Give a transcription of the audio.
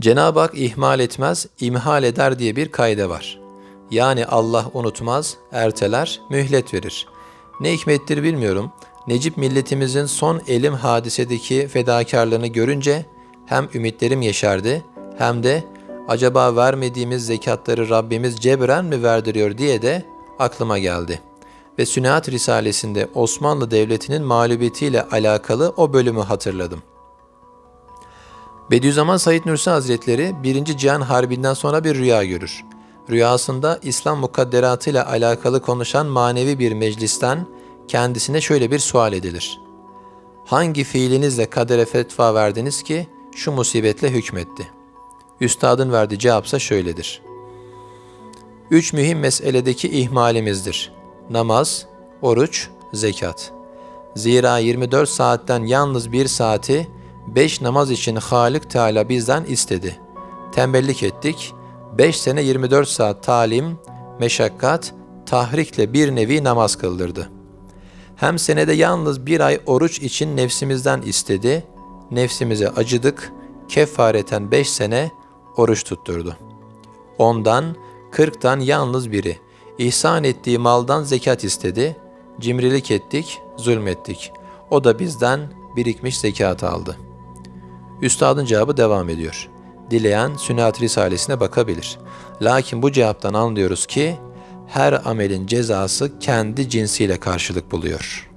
Cenab-ı Hak ihmal etmez, imhal eder diye bir kaide var. Yani Allah unutmaz, erteler, mühlet verir. Ne hikmettir bilmiyorum. Necip milletimizin son elim hadisedeki fedakarlığını görünce hem ümitlerim yeşerdi hem de acaba vermediğimiz zekatları Rabbimiz cebren mi verdiriyor diye de aklıma geldi. Ve Sünehat Risalesi'nde Osmanlı Devleti'nin mağlubiyetiyle alakalı o bölümü hatırladım. Bediüzzaman Said Nursi Hazretleri 1. Cihan Harbi'nden sonra bir rüya görür. Rüyasında İslam mukadderatı ile alakalı konuşan manevi bir meclisten kendisine şöyle bir sual edilir. Hangi fiilinizle kadere fetva verdiniz ki şu musibetle hükmetti? Üstadın verdiği cevapsa şöyledir. Üç mühim meseledeki ihmalimizdir. Namaz, oruç, zekat. Zira 24 saatten yalnız bir saati beş namaz için Halik Teala bizden istedi. Tembellik ettik. 5 sene 24 saat talim, meşakkat, tahrikle bir nevi namaz kıldırdı. Hem senede yalnız bir ay oruç için nefsimizden istedi. Nefsimize acıdık. Kefareten 5 sene oruç tutturdu. Ondan, kırktan yalnız biri. İhsan ettiği maldan zekat istedi. Cimrilik ettik, zulmettik. O da bizden birikmiş zekat aldı. Üstadın cevabı devam ediyor. Dileyen Sünnet Risalesine bakabilir. Lakin bu cevaptan anlıyoruz ki her amelin cezası kendi cinsiyle karşılık buluyor.''